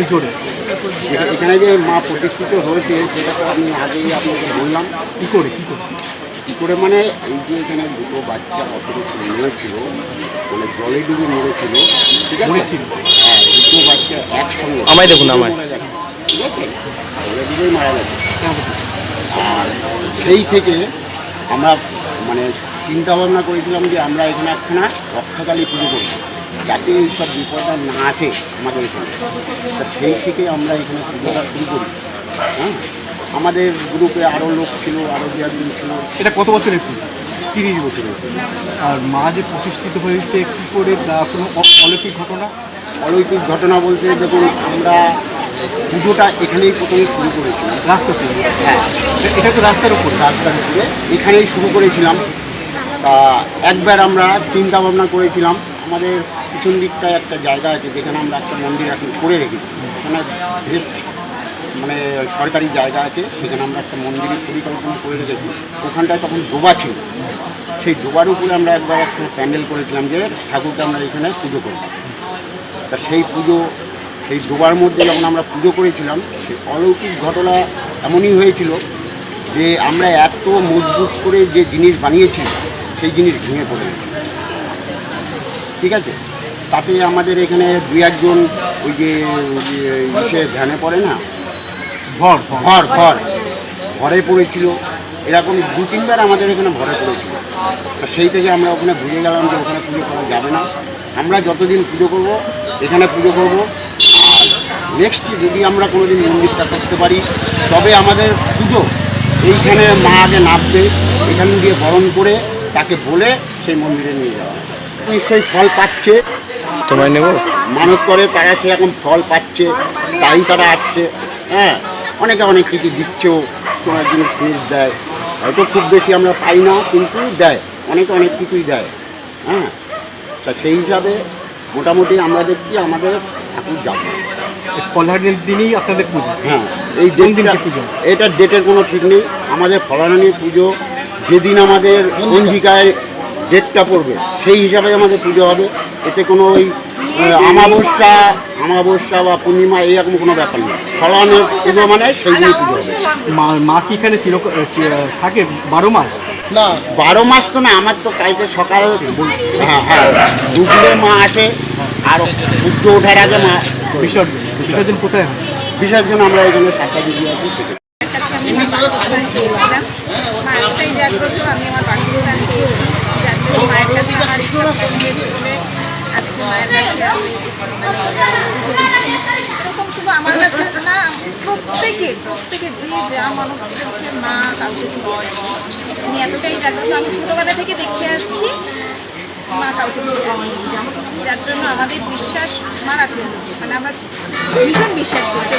একটু জোরে এখানে যে মা প্রতিষ্ঠিত হয়েছে সেটা তো আমি আগেই আপনাকে বললাম। কী করে কী করে? কী করে মানে এই যে এখানে দুটো বাচ্চা অতিরিক্ত মরেছিল মানে জলে ডুবে মরেছিল ঠিক আছে? হ্যাঁ দুটো বাচ্চা একসঙ্গে। আমায় দেখুন, আমায়। ঠিক আছে? জলে ডুবেই মারা গেছে। আর সেই থেকে আমরা মানে চিন্তা ভাবনা করেছিলাম যে আমরা এখানে একখানা রক্ষাকালী পুজো করব। যাতে এই সব বিপদটা না আসে আমাদের এখানে। তা সেই থেকে আমরা এখানে পুজোটা শুরু করি। হ্যাঁ? আমাদের গ্রুপে আরও লোক ছিল আরও দু একজন ছিল। এটা কত বছরের পুজো? তিরিশ বছরের আর মা যে প্রতিষ্ঠিত হয়েছে কী করে না কোনো অলৌকিক ঘটনা? অলৌকিক ঘটনা বলতে দেখুন আমরা পুজোটা এখানেই প্রথমে শুরু করেছিলাম রাস্তা থেকে হ্যাঁ। এটা তো রাস্তার উপর? রাস্তার উপরে। এখানেই শুরু করেছিলাম। তা একবার আমরা চিন্তা ভাবনা করেছিলাম। আমাদের পিছন দিকটায় একটা জায়গা আছে, যেখানে আমরা একটা মন্দির এখন করে রেখেছি। ওখানে বেশ মানে সরকারি জায়গা আছে, সেখানে আমরা একটা মন্দিরের পরিকল্পনা করে রেখেছি। ওখানটায় তখন ডোবা ছিল। সেই ডোবার উপরে আমরা একবার একটা প্যান্ডেল করেছিলাম যে ঠাকুরকে আমরা এখানে পুজো করব। তা সেই পুজো, সেই ডোবার মধ্যে যখন আমরা পুজো করেছিলাম সেই অলৌকিক ঘটনা এমনই হয়েছিল যে আমরা এত মজবুত করে যে জিনিস বানিয়েছি, সেই জিনিস ভেঙে পড়ে ঠিক আছে? তাতে আমাদের এখানে দু একজন ওই যে ইসে ধ্যানে পড়ে না? ঘর ঘর। ঘর ঘর। পড়েছিল। এরকম দু তিনবার আমাদের এখানে ঘরে পড়েছিল। তা সেই থেকে আমরা ওখানে বুঝে গেলাম যে ওখানে পুজো করা যাবে না। আমরা যতদিন পুজো করব এখানে পুজো করব। আর নেক্সট যদি আমরা কোনো দিন মন্দিরটা করতে পারি তবে আমাদের পুজো এইখানে মা আগে নামবে এখান দিয়ে বরণ করে তাকে বলে সেই মন্দিরে নিয়ে যাওয়া নিশ্চয়ই ফল পাচ্ছে। তোমায় নেব? মানত করে তারা সেরকম ফল পাচ্ছে তাই তারা আসছে। হ্যাঁ অনেকে অনেক কিছু দিচ্ছেও কোনো জিনিস জিনিস দেয়। হয়তো খুব বেশি আমরা পাই না কিন্তু দেয়। অনেকে অনেক কিছুই দেয়। হ্যাঁ তা সেই হিসাবে মোটামুটি আমরা দেখছি আমাদের ঠাকুর যাবে। কল্যাণের দিনই আপনাদের পুজো? হ্যাঁ এই দিন দিনটা দিনকে পুজো? এটার ডেটের কোনো ঠিক নেই। আমাদের ফলারানী পুজো যেদিন আমাদের পঞ্জিকায় ডেটটা পড়বে সেই হিসাবে আমাদের পুজো হবে। এতে কোনো ওই আমাবস্যা আমাবস্যা বা পূর্ণিমা এইরকম কোনো ব্যাপার নেই। ফলানের পুজো মানে সেই দিনই পুজো হবে। মা মা কি এখানে চির থাকে বারো মাস? না বারো মাস তো না আমার তো কালকে সকাল হ্যাঁ হ্যাঁ দুপুরে মা আসে আর সূর্য ওঠার আগে মা বিসর্জন বিসর্জন কোথায় হয়? বিসর্জন আমরা এখানে সাতটা দিদি আছি সেখানে। আমি আমার বাসস্থান চেয়েছিলাম মা এতটাই জাগ্রত আমি আমার বাসস্থান চেয়েছি যার জন্য মায়ের কাছে আমার ইচ্ছা পূরণ হয়েছে বলে আজকে আমি পুজো দিচ্ছি। এরকম শুধু আমার কাছে না, প্রত্যেকে প্রত্যেকে যে যা মানত করেছে, মা কাউকে দেয়নি উনি এতটাই জাগ্রত, আমি ছোটোবেলা থেকে দেখে আসছি, মা কাউকে যার জন্য আমাদের বিশ্বাস মারাত্মক। মানে আমরা ভীষণ বিশ্বাস করছি